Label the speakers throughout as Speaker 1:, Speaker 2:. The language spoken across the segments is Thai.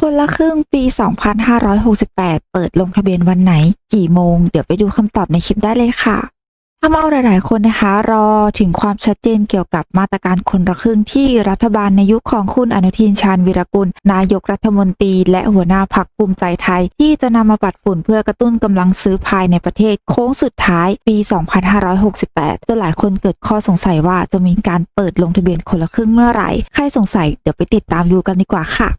Speaker 1: คนละครึ่งปี 2568 เปิดลงทะเบียนวันไหน กี่โมง เดี๋ยวไปดูคำตอบในคลิปได้เลยค่ะทำเอาหลาย ๆ คนนะคะ รอถึงความชัดเจนเกี่ยวกับมาตรการคนละครึ่งที่รัฐบาลในยุคของคุณอนุทินชาญวิรกุล นายกรัฐมนตรี และหัวหน้าพักภูมิใจไทย ที่จะนำมาปัดฝุ่นเพื่อกระตุ้นกำลังซื้อภายในประเทศโค้งสุดท้ายปี 2568จนหลายคนเกิดข้อสงสัยว่าจะมีการเปิดลงทะเบียนคนละครึ่งเมื่อไหร่ใครสงสัยเดี๋ยวไปติดตามดูกันดีกว่าค่ะ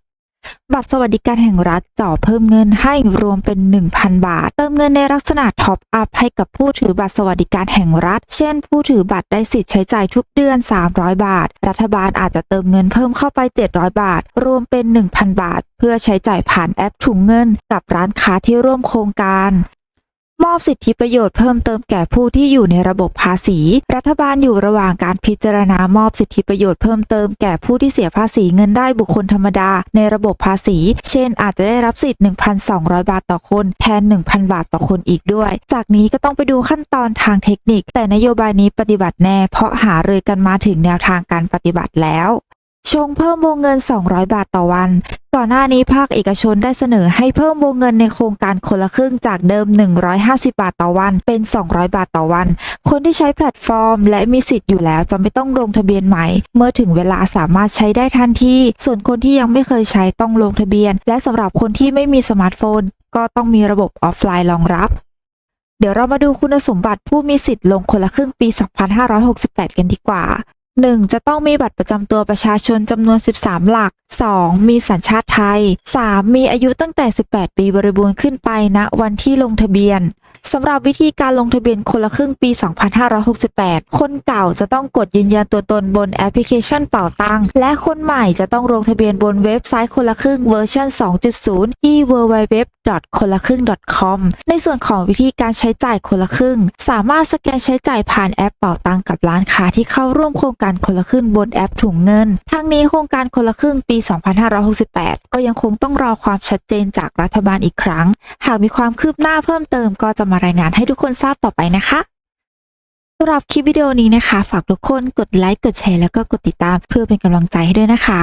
Speaker 1: บัตรสวัสดิการแห่งรัฐจ่อเพิ่มเงินให้รวมเป็น 1,000 บาท เติมเงินในลักษณะท็อปอัพให้กับผู้ถือบัตรสวัสดิการแห่งรัฐ เช่น ผู้ถือบัตรได้สิทธิ์ใช้จ่ายทุกเดือน 300 บาท รัฐบาลอาจจะเติมเงินเพิ่มเข้าไป 700 บาท รวมเป็น 1,000 บาท เพื่อใช้จ่ายผ่านแอปถุงเงิน กับร้านค้าที่ร่วมโครงการ มอบสิทธิประโยชน์เพิ่มเติมแก่ผู้ที่อยู่ในระบบภาษี รัฐบาลอยู่ระหว่างการพิจารณามอบสิทธิประโยชน์เพิ่มเติมแก่ผู้ที่เสียภาษีเงินได้บุคคลธรรมดา ในระบบภาษี เช่น อาจจะได้รับสิทธิ์ 1,200 บาทต่อคน แทน 1,000 บาทต่อคนอีกด้วย จากนี้ก็ต้องไปดูขั้นตอนทางเทคนิค แต่นโยบายนี้ปฏิบัติแน่ เพราะหารือกันมาถึงแนวทางการปฏิบัติแล้ว ชงเพิ่มวงเงิน 200 บาทต่อวัน ก่อนหน้านี้ภาคเอกชนได้เสนอให้เพิ่มวงเงินในโครงการคนละครึ่งจากเดิม 150 บาทต่อวัน เป็น 200 บาทต่อวัน คนที่ใช้แพลตฟอร์ม และมีสิทธิ์อยู่แล้วจะไม่ต้องลงทะเบียนใหม่ เมื่อถึงเวลาสามารถใช้ได้ทันที ส่วนคนที่ยังไม่เคยใช้ต้องลงทะเบียน และสำหรับคนที่ไม่มีสมาร์ทโฟน ก็ต้องมีระบบออฟไลน์รองรับเดี๋ยวเรามาดูคุณสมบัติผู้มีสิทธิ์ลงคนละครึ่งปี 2568 กันดีกว่า 1. จะต้องมีบัตรประจำตัวประชาชนจำนวน 13 หลัก 2. มีสัญชาติไทย 3. มีอายุตั้งแต่ 18 ปีบริบูรณ์ขึ้นไปณวันที่ลงทะเบียนสำหรับวิธีการลงทะเบียนคนละครึ่งปี 2568 คนเก่าจะต้องกดยืนยันตัวตนบนแอปพลิเคชันเป่าตังและคนใหม่จะต้องลงทะเบียนบนเว็บไซต์คนละครึ่งเวอร์ชัน2.0 ที่ www คนละครึ่ง .com ในส่วนของวิธีการใช้จ่ายคนละครึ่ง สามารถสแกนใช้จ่ายผ่านแอปเป่าตังกับร้านค้าที่เข้าร่วมโครงการการคนละครึ่งบนแอปถุงเงิน ทั้งนี้โครงการคนละครึ่งปี 2568 ก็ยังคงต้องรอความชัดเจนจากรัฐบาลอีกครั้ง หากมีความคืบหน้าเพิ่มเติมก็จะมารายงานให้ทุกคนทราบต่อไปนะคะสำหรับคลิปวิดีโอนี้นะคะ ฝากทุกคนกดไลค์ กดแชร์ แล้วก็กดติดตามเพื่อเป็นกำลังใจให้ด้วยนะคะ